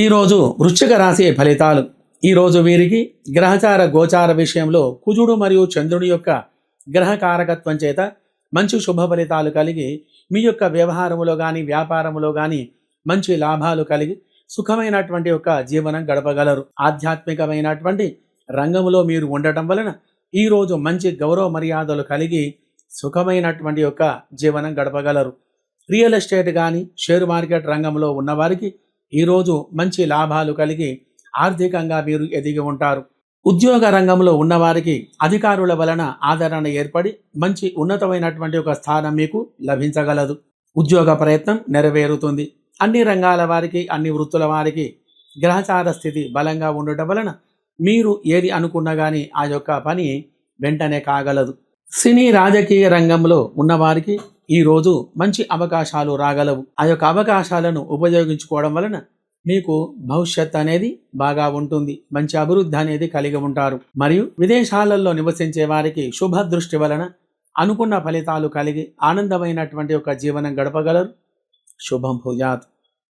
ఈరోజు వృశ్చిక రాశి ఫలితాలు. ఈరోజు వీరికి గ్రహచార గోచార విషయంలో కుజుడు మరియు చంద్రుడి యొక్క గ్రహ కారకత్వం చేత మంచి శుభ ఫలితాలు కలిగి మీ యొక్క వ్యవహారములో కానీ వ్యాపారములో కానీ మంచి లాభాలు కలిగి సుఖమైనటువంటి యొక్క జీవనం గడపగలరు. ఆధ్యాత్మికమైనటువంటి రంగంలో మీరు ఉండటం వలన ఈరోజు మంచి గౌరవ మర్యాదలు కలిగి సుఖమైనటువంటి యొక్క జీవనం గడపగలరు. రియల్ ఎస్టేట్ కానీ షేర్ మార్కెట్ రంగంలో ఉన్నవారికి ఈరోజు మంచి లాభాలు కలిగి ఆర్థికంగా మీరు ఎదిగి ఉంటారు. ఉద్యోగ రంగంలో ఉన్నవారికి అధికారుల వలన ఆదరణ ఏర్పడి మంచి ఉన్నతమైనటువంటి ఒక స్థానం మీకు లభించగలదు. ఉద్యోగ ప్రయత్నం నెరవేరుతుంది. అన్ని రంగాల వారికి అన్ని వృత్తుల వారికి గ్రహచార స్థితి బలంగా ఉండటం వలన మీరు ఏది అనుకున్నా కానీ ఆ యొక్క పని వెంటనే కాగలదు. సినీ రాజకీయ రంగంలో ఉన్నవారికి ఈరోజు మంచి అవకాశాలు రాగలవు. ఆ యొక్క అవకాశాలను ఉపయోగించుకోవడం వలన మీకు భవిష్యత్ అనేది బాగా ఉంటుంది. మంచి అభివృద్ధి అనేది కలిగి ఉంటారు. మరియు విదేశాలలో నివసించే వారికి శుభ దృష్టి వలన అనుకున్న ఫలితాలు కలిగి ఆనందమైనటువంటి ఒక జీవనం గడపగలరు. శుభం భూజాత్